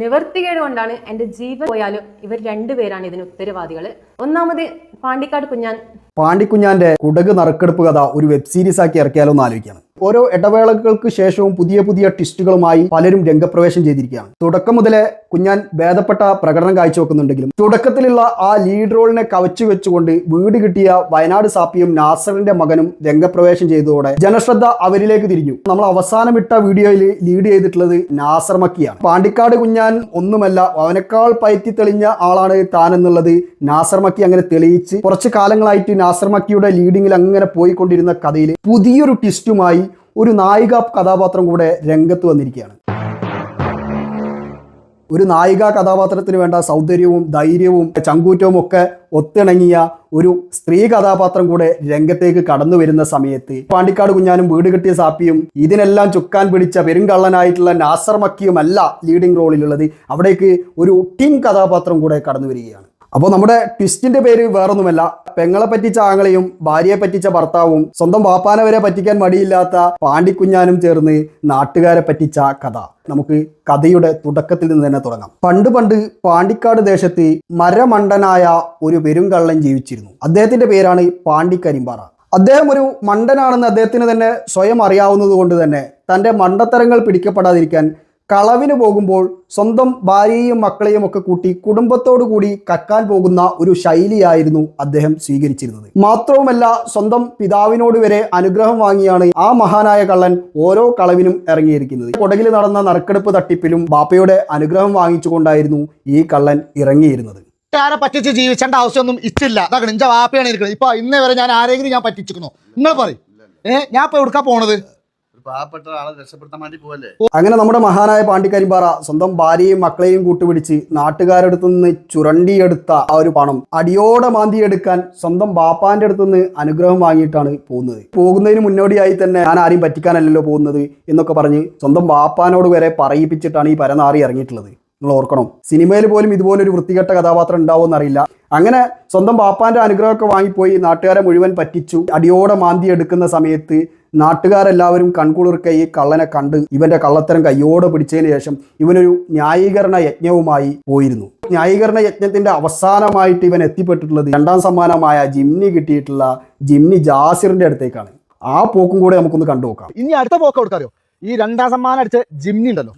നിവർത്തികേട് കൊണ്ടാണ് എന്റെ ജീവൻ പോയാലും ഇവർ രണ്ടുപേരാണ് ഇതിന് ഉത്തരവാദികൾ ഒന്നാമത് പാണ്ടിക്കാട് കുഞ്ഞാൻ. പാണ്ടിക്കുഞ്ഞാന്റെ കുടക് നറുക്കെടുപ്പ് കഥ ഒരു വെബ് സീരീസ് ആക്കി ഇറക്കിയാലോ എന്ന് ആലോചിക്കുകയാണ്. ഓരോ ഇടവേളകൾക്ക് ശേഷവും പുതിയ പുതിയ ട്വിസ്റ്റുകളുമായി പലരും രംഗപ്രവേശം ചെയ്തിരിക്കുകയാണ്. തുടക്കം മുതലേ കുഞ്ഞാൻ ഭേദപ്പെട്ട പ്രകടനം കാഴ്ചവെക്കുന്നുണ്ടെങ്കിലും തുടക്കത്തിലുള്ള ആ ലീഡ് റോളിനെ കവച്ചു വെച്ചുകൊണ്ട് വീട് കിട്ടിയ വയനാട് സാപ്പിയും നാസറിന്റെ മകനും രംഗപ്രവേശം ചെയ്തതോടെ ജനശ്രദ്ധ അവരിലേക്ക് തിരിഞ്ഞു. നമ്മൾ അവസാനം അവസാനമിട്ട വീഡിയോയിൽ ലീഡ് ചെയ്തിട്ടുള്ളത് നാസർ മക്കിയാണ്. പാണ്ടിക്കാട് കുഞ്ഞാൻ ഒന്നുമല്ല അവനേക്കാൾ പയറ്റി തെളിഞ്ഞ ആളാണ് താൻ എന്നുള്ളത് നാസർ മക്കി അങ്ങനെ തെളിയിച്ച് കുറച്ച് കാലങ്ങളായിട്ട് നാസർ മക്കിയുടെ ലീഡിങ്ങിൽ അങ്ങനെ പോയിക്കൊണ്ടിരുന്ന കഥയിൽ പുതിയൊരു ട്വിസ്റ്റുമായി ഒരു നായിക കഥാപാത്രം കൂടെ രംഗത്ത് വന്നിരിക്കുകയാണ്. ഒരു നായിക കഥാപാത്രത്തിന് വേണ്ട സൗന്ദര്യവും ധൈര്യവും ചങ്കൂറ്റവും ഒക്കെ ഒത്തിണങ്ങിയ ഒരു സ്ത്രീ കഥാപാത്രം കൂടെ രംഗത്തേക്ക് കടന്നു വരുന്ന സമയത്ത് പാണ്ടിക്കാട് കുഞ്ഞാനും വീട് കെട്ടിയ സാപ്പിയും ഇതിനെല്ലാം ചുക്കാൻ പിടിച്ച പെരുങ്കള്ളനായിട്ടുള്ള നാസർ മക്കിയുമല്ല ലീഡിംഗ് റോളിലുള്ളത് അവിടേക്ക് ഒരു ടീം കഥാപാത്രം കൂടെ കടന്നു വരികയാണ്. അപ്പോൾ നമ്മുടെ ട്വിസ്റ്റിന്റെ പേര് വേറൊന്നുമല്ല. പെങ്ങളെ പറ്റിച്ച ആങ്ങളെയും ഭാര്യയെ പറ്റിച്ച ഭർത്താവും സ്വന്തം വാപ്പാനവരെ പറ്റിക്കാൻ മടിയില്ലാത്ത പാണ്ടിക്കുഞ്ഞാനും ചേർന്ന് നാട്ടുകാരെ പറ്റിച്ച കഥ. നമുക്ക് കഥയുടെ തുടക്കത്തിൽ നിന്ന് തന്നെ തുടങ്ങാം. പണ്ട് പണ്ട് പാണ്ടിക്കാട് ദേശത്ത് മരമണ്ടനായ ഒരു പെരുങ്കള്ളൻ ജീവിച്ചിരുന്നു. അദ്ദേഹത്തിന്റെ പേരാണ് പാണ്ടിക്കരിമ്പാറ. അദ്ദേഹം ഒരു മണ്ടനാണെന്ന് അദ്ദേഹത്തിന് തന്നെ സ്വയം അറിയാവുന്നത് കൊണ്ട് തന്നെ തന്റെ മണ്ടത്തരങ്ങൾ പിടിക്കപ്പെടാതിരിക്കാൻ കളവിന് പോകുമ്പോൾ സ്വന്തം ഭാര്യയും മക്കളെയും ഒക്കെ കൂട്ടി കുടുംബത്തോടു കൂടി കക്കാൻ പോകുന്ന ഒരു ശൈലിയായിരുന്നു അദ്ദേഹം സ്വീകരിച്ചിരുന്നത്. മാത്രവുമല്ല സ്വന്തം പിതാവിനോട് വരെ അനുഗ്രഹം വാങ്ങിയാണ് ആ മഹാനായ കള്ളൻ ഓരോ കളവിനും ഇറങ്ങിയിരിക്കുന്നത്. കൊടകിൽ നടന്ന നറുക്കെടുപ്പ് തട്ടിപ്പിലും ബാപ്പയുടെ അനുഗ്രഹം വാങ്ങിച്ചുകൊണ്ടായിരുന്നു ഈ കള്ളൻ ഇറങ്ങിയിരുന്നത്. ആരെ പറ്റിച്ച് ജീവിച്ചേണ്ട ആവശ്യമൊന്നും ഇച്ചില്ല. അതാണ് വാപ്പയാണ് ഇരിക്കുന്നത്. ഇപ്പൊ ഇന്നേ വരെ ഞാൻ ആരെങ്കിലും ഞാൻ പറ്റിച്ചിരിക്കുന്നു. നിങ്ങൾ പറയും. ഏഹ് ഞാൻ ഇപ്പൊ എവിടുക്കാ പോണത്? പാവപ്പെട്ട ആളെ രക്ഷപ്പെടുത്താൻ വേണ്ടി പോവല്ലേ? അങ്ങനെ നമ്മുടെ മഹാനായ പാണ്ടിക്കരിമ്പാറ സ്വന്തം ഭാര്യയും മക്കളെയും കൂട്ടുപിടിച്ച് നാട്ടുകാരടുത്തു നിന്ന് ചുരണ്ടിയെടുത്ത ആ ഒരു പണം അടിയോടെ മാന്തിയെടുക്കാൻ സ്വന്തം ബാപ്പാന്റെ അടുത്തു നിന്ന് അനുഗ്രഹം വാങ്ങിയിട്ടാണ് പോകുന്നത്. പോകുന്നതിന് മുന്നോടിയായി തന്നെ ഞാൻ ആരെയും പറ്റിക്കാനല്ലല്ലോ പോകുന്നത് എന്നൊക്കെ പറഞ്ഞ് സ്വന്തം ബാപ്പാനോട് വരെ പറയിപ്പിച്ചിട്ടാണ് ഈ പരനാറി ഇറങ്ങിയിട്ടുള്ളത്. നിങ്ങൾ ഓർക്കണം സിനിമയിൽ പോലും ഇതുപോലൊരു വൃത്തികെട്ട കഥാപാത്രം ഉണ്ടാവുമെന്ന് അറിയില്ല അങ്ങനെ സ്വന്തം ബാപ്പാന്റെ അനുഗ്രഹമൊക്കെ വാങ്ങിപ്പോയി നാട്ടുകാരെ മുഴുവൻ പറ്റിച്ചു. അടിയോടെ മാന്തി എടുക്കുന്ന സമയത്ത് നാട്ടുകാരെല്ലാവരും കൺകുളിർക്കെ ഈ കള്ളനെ കണ്ട് ഇവന്റെ കള്ളത്തരം കയ്യോടെ പിടിച്ചതിന് ശേഷം ഇവനൊരു ന്യായീകരണ യജ്ഞവുമായി പോയിരുന്നു. ന്യായീകരണ യജ്ഞത്തിന്റെ അവസാനമായിട്ട് ഇവൻ എത്തിപ്പെട്ടിട്ടുള്ളത് രണ്ടാം സമ്മാനമായ ജിംനി കിട്ടിയിട്ടുള്ള ജിംനി ജാസിറിന്റെ അടുത്തേക്കാണ്. ആ പോക്കും കൂടെ നമുക്കൊന്ന് കണ്ടു നോക്കാം. ഇനി അടുത്ത പോക്ക് കൊടുക്കാറിയോ ഈ രണ്ടാം സമ്മാനം അടിച്ച ജിംനി ഉണ്ടല്ലോ.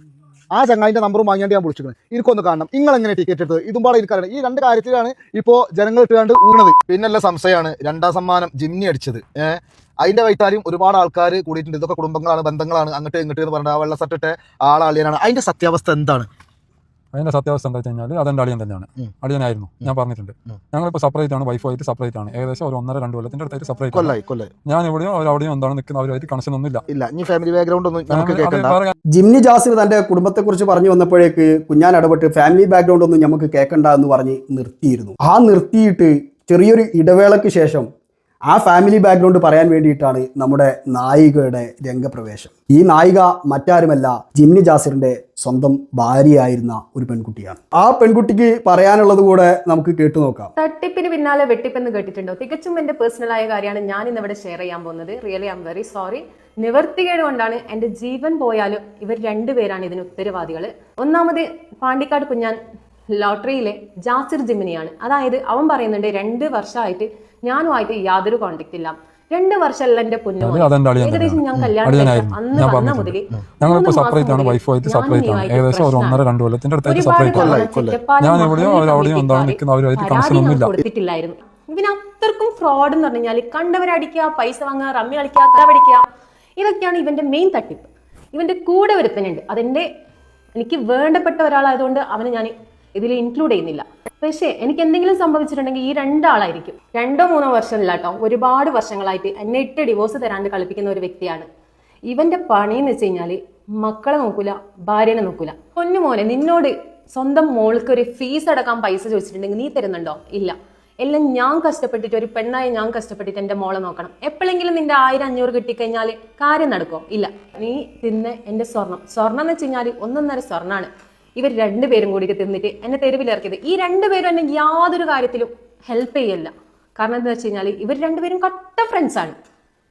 ആ ചങ്ങായിന്റെ നമ്പറും വാങ്ങിയാണ്ട് ഞാൻ വിളിച്ചിരിക്കുന്നത് എനിക്കൊന്ന് കാണണം. നിങ്ങൾ എങ്ങനെ ടിക്കറ്റ് എടുത്തത്? ഇതും പാടെ എനിക്കറിയണം. ഈ രണ്ട് കാര്യത്തിലാണ് ഇപ്പോ ജനങ്ങൾ ഇട്ടുകൊണ്ട് ഊണത് പിന്നല്ല സംശയമാണ് രണ്ടാം സമ്മാനം ജിംനി അടിച്ചത്. ഏഹ്? അതിന്റെ വൈത്താലും ഒരുപാട് ആൾക്കാർ കൂടിയിട്ടുണ്ട്. ഇതൊക്കെ കുടുംബങ്ങളാണ് ബന്ധങ്ങളാണ്. അങ്ങോട്ട് ഇങ്ങോട്ട് എന്ന് പറഞ്ഞാൽ ആ വെള്ള സട്ടിട്ട് ആളളിയനാണ്. അതിന്റെ സത്യാവസ്ഥ എന്താണ്? അതിന്റെ സത്യാവസ്ഥ എന്താ വെച്ച് കഴിഞ്ഞാൽ അതെന്റെ അളിയൻ തന്നെയാണ്. അളിയനായിരുന്നു. ഞാൻ പറഞ്ഞിട്ടുണ്ട്. ഞങ്ങളിപ്പോൾ സെപ്പറേറ്റ് ആണ്. വൈഫായിട്ട് സെപ്പറേറ്റ് ആണ്. ഏകദേശം ഒരു ഒന്നര രണ്ട് കൊല്ലത്തിന്റെ അടുത്തായിട്ട് സെപ്പറേറ്റ് ഞാൻ എവിടെയോ അവർ അവിടെയോ എന്താണ് നിൽക്കുന്നത് അവരുമായിട്ട് കണക്ഷൻ ഒന്നും ഇല്ല ഇനി ഫാമിലി ബാക്ക്ഗ്രൗണ്ട് ഒന്നും ജിംനി ജാസിർ തന്റെ കുടുംബത്തെക്കുറിച്ച് പറഞ്ഞു വന്നപ്പോഴേക്ക് കുഞ്ഞാൻ ഇടപെട്ട് ഫാമിലി ബാക്ക്ഗ്രൗണ്ട് ഒന്നും നമുക്ക് കേൾക്കണ്ട എന്ന് പറഞ്ഞ് നിർത്തിയിരുന്നു. ആ നിർത്തിയിട്ട് ചെറിയൊരു ഇടവേളയ്ക്ക് ശേഷം ആ ഫാമിലി ബാക്ക്ഗ്രൗണ്ട് പറയാൻ വേണ്ടിയിട്ടാണ് നമ്മുടെ നായികയുടെ രംഗപ്രവേശം. ഈ നായിക മറ്റാരുമല്ല ജിംനി ജാസിറിന്റെ സ്വന്തം ഭാര്യയായിരുന്ന ഒരു പെൺകുട്ടിയാണ്. ആ പെൺകുട്ടിക്ക് പറയാനുള്ളത് കൂടെ നമുക്ക് കേട്ടു നോക്കാം. തട്ടിപ്പിന് പിന്നാലെ വെട്ടിപ്പെന്ന് കേട്ടിട്ടുണ്ടോ? തികച്ചും എന്റെ പേഴ്സണൽ ആയ കാര്യമാണ് ഞാൻ ഇന്ന് ഇവിടെ ഷെയർ ചെയ്യാൻ പോകുന്നത്. Really I M very sorry നിവർത്തികേട് കൊണ്ടാണ് എന്റെ ജീവൻ പോയാലും ഇവർ രണ്ടുപേരാണ് ഇതിന് ഉത്തരവാദികൾ ഒന്നാമത് പാണ്ടിക്കാട് കുഞ്ഞാൻ ലോട്ടറിയിലെ ജാസിർ ജിമിനിയാണ്. അതായത് അവൻ പറയുന്നുണ്ട് രണ്ട് വർഷമായിട്ട് ഞാനുമായിട്ട് യാതൊരു കോണ്ടാക്ട് ഇല്ല. രണ്ട് വർഷമല്ല എന്റെ പൊന്നു ഏകദേശം ഞാൻ കല്യാണം അന്ന് വന്ന സെപ്പറേറ്റ് ആണ്. മാസം സെപ്പറേറ്റ് ആണ്. ഏകദേശം ഒരു ഒന്നര രണ്ട് കൊല്ലത്തിന്റെ അടുത്തായിട്ട് സെപ്പറേറ്റ് ഞാൻ എവിടെയോ അവരവിടെയോ എന്താണ് നിൽക്കുന്നത് അവരുമായിട്ട് കൊടുത്തിട്ടില്ലായിരുന്നു. ഇവന് അത്രക്കും ഫ്രോഡ് എന്ന് പറഞ്ഞു കഴിഞ്ഞാൽ കണ്ടവരടിക്കുക പൈസ വാങ്ങുക റമ്മി കളിക്കുക കടവടിക്കുക ഇതൊക്കെയാണ് ഇവന്റെ മെയിൻ തട്ടിപ്പ്. ഇവന്റെ കൂടെ ഒരുത്തനുണ്ട്. അതെന്റെ എനിക്ക് വേണ്ടപ്പെട്ട ഒരാളായതുകൊണ്ട് അവനെ ഞാൻ ഇതിൽ ഇൻക്ലൂഡ് ചെയ്യുന്നില്ല. പക്ഷേ എനിക്ക് എന്തെങ്കിലും സംഭവിച്ചിട്ടുണ്ടെങ്കിൽ ഈ രണ്ടാളായിരിക്കും. രണ്ടോ മൂന്നോ വർഷമില്ല കേട്ടോ ഒരുപാട് വർഷങ്ങളായിട്ട് എന്നെ ഇട്ട് ഡിവോഴ്സ് തരാണ്ട് കളിപ്പിക്കുന്ന ഒരു വ്യക്തിയാണ്. ഇവന്റെ പണി എന്ന് വെച്ച് കഴിഞ്ഞാൽ മക്കളെ നോക്കൂല ഭാര്യനെ നോക്കൂല. പൊന്നു മോനെ നിന്നോട് സ്വന്തം മോൾക്ക് ഒരു ഫീസ് അടക്കാൻ പൈസ ചോദിച്ചിട്ടുണ്ടെങ്കിൽ നീ തരുന്നുണ്ടോ? ഇല്ല. എല്ലാം ഞാൻ കഷ്ടപ്പെട്ടിട്ട് ഒരു പെണ്ണായി ഞാൻ കഷ്ടപ്പെട്ടിട്ട് എന്റെ മോളെ നോക്കണം. എപ്പോഴെങ്കിലും നിന്റെ ആയിരം അഞ്ഞൂറ് കിട്ടിക്കഴിഞ്ഞാൽ കാര്യം നടക്കുമോ ഇല്ല. നീ തിന്ന് എന്റെ സ്വർണം. സ്വർണം എന്ന് വെച്ച് കഴിഞ്ഞാൽ ഒന്നൊന്നര സ്വർണാണ്. ഇവർ രണ്ടുപേരും കൂടി തിന്നിട്ട് എന്നെ തെരുവിലിറക്കിയത്. ഈ രണ്ടുപേരും എന്നെ യാതൊരു കാര്യത്തിലും ഹെൽപ്പ് ചെയ്യല്ല. കാരണം എന്താ വെച്ച് കഴിഞ്ഞാൽ ഇവർ രണ്ടുപേരും കട്ട ഫ്രണ്ട്സാണ്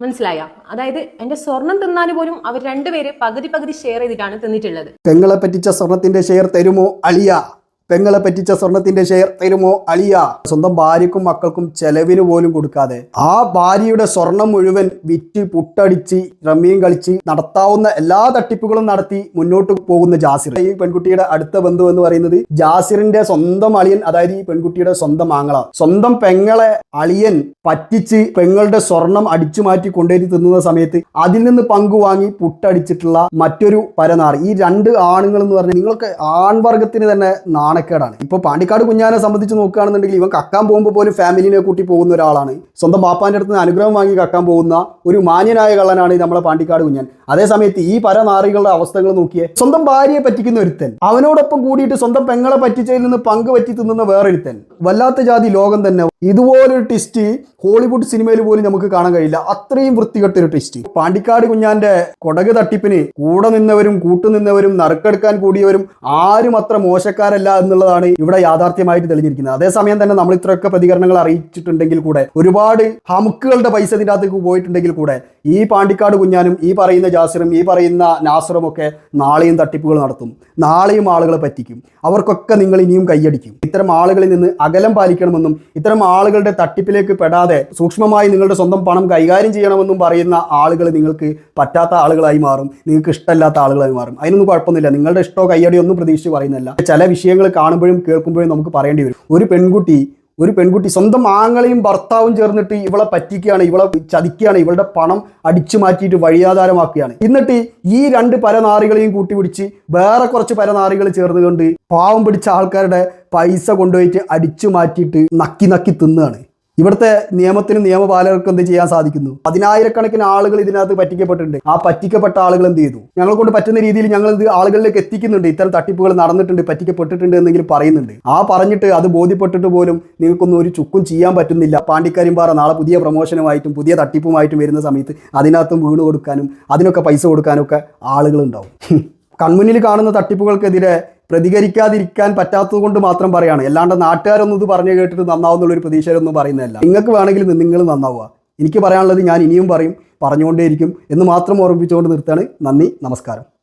മനസ്സിലായ? അതായത് എന്റെ സ്വർണം തിന്നാൻ പോലും അവർ രണ്ടുപേര് പകുതി പകുതി ഷെയർ ചെയ്തിട്ടാണ് തിന്നിട്ടുള്ളത്. പെങ്ങളെ പറ്റിച്ച സ്വർണത്തിന്റെ ഷെയർ തരുമോ അളിയ? പെങ്ങളെ പറ്റിച്ച സ്വർണത്തിന്റെ ഷെയർ തരുമോ അളിയ? സ്വന്തം ഭാര്യക്കും മക്കൾക്കും ചെലവിന് പോലും കൊടുക്കാതെ. ആ ഭാര്യയുടെ സ്വർണം മുഴുവൻ വിറ്റ് പുട്ടടിച്ച് റമ്മിയും കളിച്ച് നടത്താവുന്ന എല്ലാ തട്ടിപ്പുകളും നടത്തി മുന്നോട്ട് പോകുന്ന ജാസിർ. ഈ പെൺകുട്ടിയുടെ അടുത്ത ബന്ധു എന്ന് പറയുന്നത് ജാസിറിന്റെ സ്വന്തം അളിയൻ അതായത് ഈ പെൺകുട്ടിയുടെ സ്വന്തം ആങ്ങള. സ്വന്തം പെങ്ങളെ അളിയൻ പറ്റിച്ച് പെങ്ങളുടെ സ്വർണം അടിച്ചു മാറ്റി കൊണ്ടുപോയി തിന്നുന്ന സമയത്ത് അതിൽ നിന്ന് പങ്കുവാങ്ങി പുട്ടടിച്ചിട്ടുള്ള മറ്റൊരു പരനാർ. ഈ രണ്ട് ആണുങ്ങൾ എന്ന് പറഞ്ഞാൽ നിങ്ങൾക്ക് ആൺവർഗത്തിന് തന്നെ നാണക്കേടാണ് ഇപ്പൊ പാണ്ടിക്കാട് കുഞ്ഞാനെ സംബന്ധിച്ച് നോക്കുകയാണെന്നുണ്ടെങ്കിൽ ഇവൻ കക്കാൻ പോകുമ്പോൾ പോലും ഫാമിലിനെ കൂട്ടി പോകുന്ന ഒരാളാണ്. സ്വന്തം ബാപ്പാന്റെ അടുത്ത് നിന്ന് അനുഗ്രഹം വാങ്ങി കക്കാൻ പോകുന്ന ഒരു മാന്യനായ കള്ളനാണ് നമ്മളെ പാണ്ടിക്കാട് കുഞ്ഞാൻ. അതേ സമയത്ത് ഈ പരനാറികളുടെ അവസ്ഥകൾ നോക്കിയേ സ്വന്തം ഭാര്യയെ പറ്റിക്കുന്ന ഒരുത്തൻ അവനോടൊപ്പം കൂടിയിട്ട് സ്വന്തം പെങ്ങളെ പറ്റിച്ചതിൽ നിന്ന് പങ്ക് പറ്റി തിന്നുന്ന വേറൊരുത്തൻ. വല്ലാത്ത ജാതി ലോകം തന്നെ. ഇതുപോലൊരു ട്വിസ്റ്റ് ഹോളിവുഡ് സിനിമയിൽ പോലും നമുക്ക് കാണാൻ കഴിയില്ല. അത്രയും വൃത്തികെട്ടൊരു ട്വിസ്റ്റ് പാണ്ടിക്കാട് കുഞ്ഞാന്റെ കൊടക് തട്ടിപ്പിന് കൂടെ നിന്നവരും കൂട്ടുനിന്നവരും നറുക്കെടുക്കാൻ കൂടിയവരും ആരും അത്ര മോശക്കാരല്ല എന്നുള്ളതാണ് ഇവിടെ യാഥാർത്ഥ്യമായിട്ട് തെളിഞ്ഞിരിക്കുന്നത്. അതേസമയം തന്നെ നമ്മൾ ഇത്രയൊക്കെ പ്രതികരണങ്ങൾ അറിയിച്ചിട്ടുണ്ടെങ്കിൽ കൂടെ ഒരുപാട് ഹമുക്കുകളുടെ പൈസ ഇതിന്റെ അകത്തേക്ക് പോയിട്ടുണ്ടെങ്കിൽ കൂടെ ഈ പാണ്ടിക്കാട് കുഞ്ഞാനും ഈ പറയുന്ന ജാസിറും ഈ പറയുന്ന നാസറും ഒക്കെ നാളെയും തട്ടിപ്പുകൾ നടത്തും. നാളെയും ആളുകളെ പറ്റിക്കും. അവർക്കൊക്കെ നിങ്ങൾ ഇനിയും കൈയടിക്കും. ഇത്തരം ആളുകളിൽ നിന്ന് അകലം പാലിക്കണമെന്നും ഇത്തരം ആളുകളുടെ തട്ടിപ്പിലേക്ക് പെടാതെ സൂക്ഷ്മമായി നിങ്ങളുടെ സ്വന്തം പണം കൈകാര്യം ചെയ്യണമെന്നും പറയുന്ന ആളുകൾ നിങ്ങൾക്ക് പറ്റാത്ത ആളുകളായി മാറും. നിങ്ങൾക്ക് ഇഷ്ടമല്ലാത്ത ആളുകളായി മാറും. അതിനൊന്നും കുഴപ്പമൊന്നുമില്ല. നിങ്ങളുടെ ഇഷ്ടമോ കയ്യടിയോ ഒന്നും പ്രതീക്ഷിച്ച് പറയുന്നില്ല ചില വിഷയങ്ങൾ കാണുമ്പോഴും കേൾക്കുമ്പോഴും നമുക്ക് പറയേണ്ടി വരും. ഒരു പെൺകുട്ടി ഒരു പെൺകുട്ടി സ്വന്തം ആങ്ങളെയും ഭർത്താവും ചേർന്നിട്ട് ഇവളെ പറ്റിക്കുകയാണ് ഇവളെ ചതിക്കുകയാണ് ഇവളുടെ പണം അടിച്ചു മാറ്റിയിട്ട് വഴിയാധാരമാക്കുകയാണ്. എന്നിട്ട് ഈ രണ്ട് പരനാറികളെയും കൂട്ടിപിടിച്ച് വേറെ കുറച്ച് പരനാറികൾ ചേർന്നുകൊണ്ട് പാവം പിടിച്ച ആൾക്കാരുടെ പൈസ കൊണ്ടുപോയിട്ട് അടിച്ചു മാറ്റിയിട്ട് നക്കി നക്കി തിന്നുകയാണ് ഇവിടുത്തെ നിയമത്തിനും നിയമപാലകർക്കും എന്ത് ചെയ്യാൻ സാധിക്കുന്നു? പതിനായിരക്കണക്കിന് ആളുകൾ ഇതിനകത്ത് പറ്റിക്കപ്പെട്ടിട്ടുണ്ട്. ആ പറ്റിക്കപ്പെട്ട ആളുകൾ എന്ത് ചെയ്തു? ഞങ്ങളെ കൊണ്ട് പറ്റുന്ന രീതിയിൽ ഞങ്ങൾ ഇത് ആളുകളിലേക്ക് എത്തിക്കുന്നുണ്ട്. ഇത്തരം തട്ടിപ്പുകൾ നടന്നിട്ടുണ്ട് പറ്റിക്കപ്പെട്ടിട്ടുണ്ട് എന്നെങ്കിലും പറയുന്നുണ്ട്. ആ പറഞ്ഞിട്ട് അത് ബോധ്യപ്പെട്ടിട്ട് പോലും നിങ്ങൾക്കൊന്നും ഒരു ചുക്കും ചെയ്യാൻ പറ്റുന്നില്ല. പാണ്ടിക്കാരിമ്പാറ നാളെ പുതിയ പ്രൊമോഷനുമായിട്ടും പുതിയ തട്ടിപ്പുമായിട്ടും വരുന്ന സമയത്ത് അതിനകത്തും വീണ് കൊടുക്കാനും അതിനൊക്കെ പൈസ കൊടുക്കാനും ഒക്കെ ആളുകളുണ്ടാവും. കൺമുന്നിൽ കാണുന്ന തട്ടിപ്പുകൾക്കെതിരെ പ്രതികരിക്കാതിരിക്കാൻ പറ്റാത്തത് കൊണ്ട് മാത്രം പറയാണ്. അല്ലാണ്ട് നാട്ടുകാരൊന്നും ഇത് പറഞ്ഞു കേട്ടിട്ട് നന്നാവുന്നുള്ളൊരു പ്രതീക്ഷയിലൊന്നും പറയുന്നതല്ല. നിങ്ങൾക്ക് വേണമെങ്കിൽ നിങ്ങൾ നന്നാവുക. എനിക്ക് പറയാനുള്ളത് ഞാൻ ഇനിയും പറയും പറഞ്ഞുകൊണ്ടേയിരിക്കും എന്ന് മാത്രം ഓർമ്മിപ്പിച്ചുകൊണ്ട് നിർത്താണ് നന്ദി നമസ്കാരം.